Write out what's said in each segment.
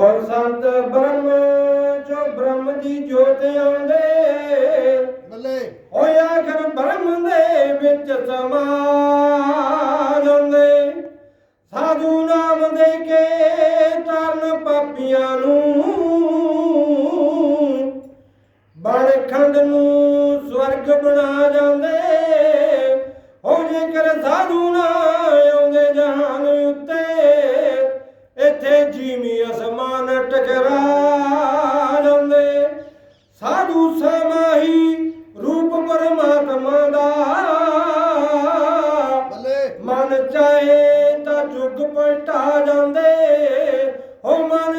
ਹੋਰ ਸੰਤ ਬ੍ਰਹਮ ਜੋ ਬ੍ਰਹਮ ਦੀ ਜੋਤ ਆਉਂਦੇ ਬੱਲੇ। ਹੋਇਆ ਆਖਰ ਬ੍ਰਹਮ ਦੇ ਵਿੱਚ ਸਮਾ ਜਾਂਦੇ ਸਾਧੂ ਨਾਮ ਦੇ ਕੇ ਤਰਨ ਪਾਪੀਆਂ ਨੂੰ ਬਣ ਖੰਡ ਨੂੰ ਸਵਰਗ ਬਣਾ ਜਾਂਦੇ। ਹੋ ਜੇਕਰ ਸਾਧੂ ਨਾ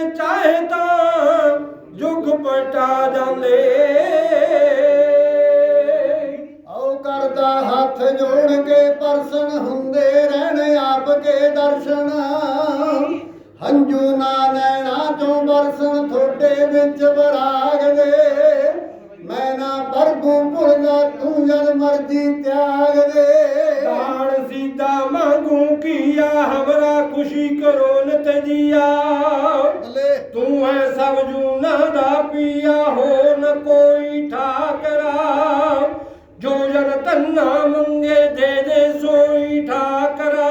ਚਾਹੇ ਤਾਂ ਜੁਗ ਪਲਟਾ ਜਾਂਦੇ। ਆਓ ਕਰਦਾ ਹੱਥ ਜੋੜ ਕੇ ਪਰਸਨ ਹੁੰਦੇ ਰਹਿਣ ਆਪ ਕੇ ਦਰਸ਼ਨ। ਹੰਝੂ ਨਾ ਨੈਣਾ ਚੋਂ ਬਰਸਨ ਥੋੜੇ ਵਿੱਚ ਬਰਾਗ ਦੇ ਮੈਂ ਨਾ ਪ੍ਰਭੂ ਭੁੱਲਦਾ ਤੂੰ ਜਦ ਮਰਜ਼ੀ ਤਿਆਗ ਦੇ ਦਾਨ ਸੀਤਾ ਮੰਗੂ ਕੀਆ ਹਮਰਾ ਖੁਸ਼ੀ ਕਰੋ ਨਿਤ ਜੀਆ ਜੂਨਾ ਦਾ ਪੀਆ ਹੋ ਨ ਕੋਈ ਠਾਕਰਾ। ਜੋ ਜਨ ਤੰਨਾ ਮੰਗੇ ਦੇ ਦੇ ਸੋਈ ਠਾਕਰਾ।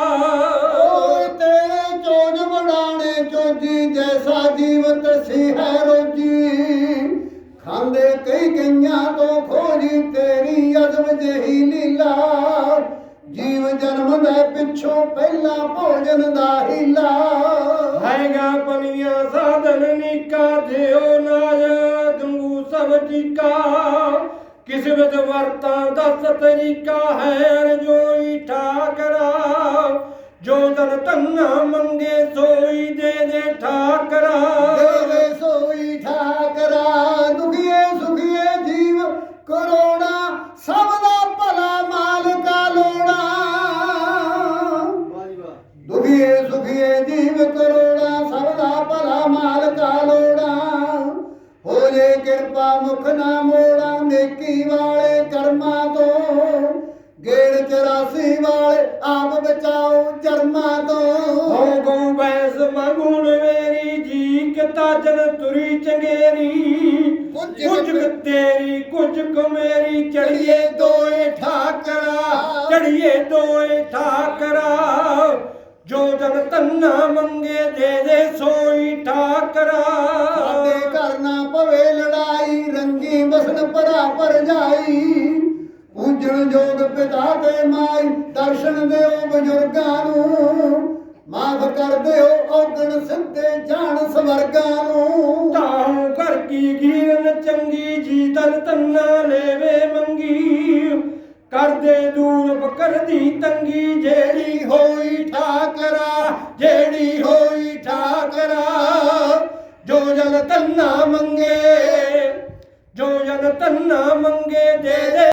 ਓਏ ਤੇਰੇ ਚੋਜ ਬਣਾਣੇ ਚੋਜੀ, ਜੈਸਾ ਜੀਵਤ ਸੀ ਹੈ ਰੋਜੀ। ਖਾਂਦੇ ਕਈ ਗਈਆਂ ਤੋਂ ਖੋਜੀ, ਤੇਰੀ ਅਜ਼ਮ ਜਹੀ ਲੀਲਾ। ਜੀਵ ਜਨਮ ਦੇ ਪਿੱਛੋਂ ਪਹਿਲਾ ਭੋਜਨ ਦਾ ਹੀਲਾ। ਗੰਗੂ ਸਭ ਕਿਸਮਤ ਵਰਤਾਂ, ਦਸ ਤਰੀਕਾ ਹੈ ਰਜੋਈ ਠਾਕਰਾ। ਜੋ ਜਨ ਤੰਨਾ ਮੰਗੇ, ਸੋਈ ਦੇ ਦੇ ਠਾਕਰਾ। ਮੁਖ ਨਾ ਮੋੜਾ ਨੇਕੀ ਵਾਲੇ ਕਰਮਾਂ ਤੋਂ? ਗੇੜ 84 ਵਾਲੇ ਆਪ ਬਚਾਓ ਜਰਮਾਂ ਤੋਂ। ਹੋ ਗਉ ਬੈਸ ਮੰਗੂਣ ਮੇਰੀ ਜੀ ਕਿਤਾ ਜਨ ਤੁਰੀ ਚੰਗੇਰੀ। ਕੁਝ ਤੇਰੀ ਕੁਝ ਕੁ ਮੇਰੀ ਚੜੀਏ ਦੋਏ ਠਾਕਰਾ ਚੜੀਏ ਦੋਏ ਠਾਕਰਾ। ਜੋ ਜਨ ਤੰਨਾ ਮੰਗੇ ਦੇ ਦੇ ਸੋਈ ਠਾਕਰਾ। ਬਸਨ ਭਰਾ ਪਰ ਜਾਈ। ਪੂਜਣ ਜੋਗ ਪਿਤਾ ਤੇ ਮਾਈ ਦਰਸ਼ਨ ਦਿਓ ਬਜ਼ੁਰਗਾਂ ਨੂੰ। ਮਾਫ ਕਰ ਦਿਓ ਔਗਣ ਸਿੱਧੇ ਜਾਣ ਸਵਰਗਾਂ ਨੂੰ। ਤਾਹੂ ਕਰ ਕੀ ਗੀਰਨ ਚੰਗੀ ਜੀ ਤਨ ਤੰਨਾ ਲੈਵੇ ਮੰਗੀ। ਕਰਦੇ ਦੂਰ ਬਕਰਦੀ ਤੰਗੀ ਜਿਹੜੀ ਹੋਈ ਠਾਕਰਾ ਜਿਹੜੀ ਹੋਈ ਠਾਕਰਾ ਜੋ ਜਨ ਤੰਨਾ ਮੰਗੇ। ਜੋ ਜਨ ਤੰਨਾ ਮੰਗੇ ਦੇ ਦੇ।